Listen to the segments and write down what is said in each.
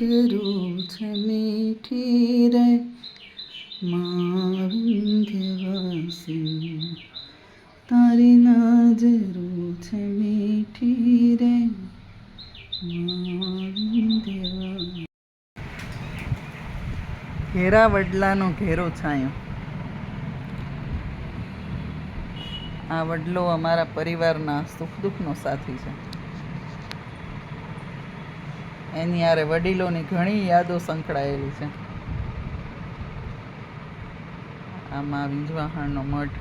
નાજરું છે મીઠી રે માં તારી ના જરૂર છે મીઠી રે ઘેરા વડલાનો ઘેરો છાંયો. આ વડલો અમારા પરિવારના સુખ દુઃખનો સાથી છે. એની આરે વડીલોની ઘણી યાદો સંકળાયેલી છે. આમાં વિંજવાહણનો મઠ.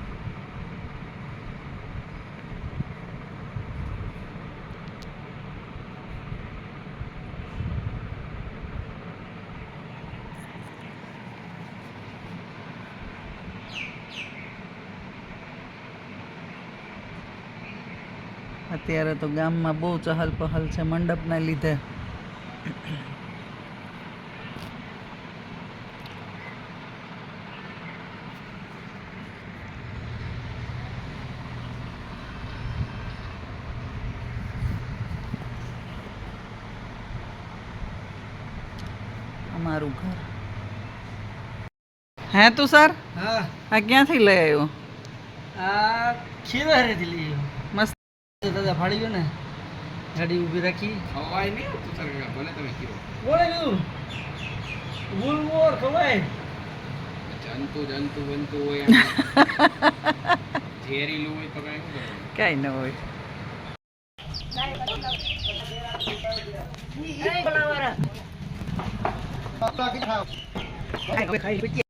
અત્યારે તો ગામમાં બહુ ચહલ પહલ છે મંડપને લીધે. અમારું ઘર. હે તું સર? હા. આ ક્યાંથી લઈ આવ્યો? આ ખીરવારેથી લઈ આવ્યો. મસ્ત. દાદા ફાડી ગયો ને. ગાડી ઊભી રાખી ખવાય નહીં તું તારે ભલે તમે કીધો કોણે કીધું બુલ મોર ખવાય જંતુ જંતુ બનતું હોય આમાં. ઝેરીલું હોય તો કઈ શું કરવાનું કાંઈ ન હોય ખાઈ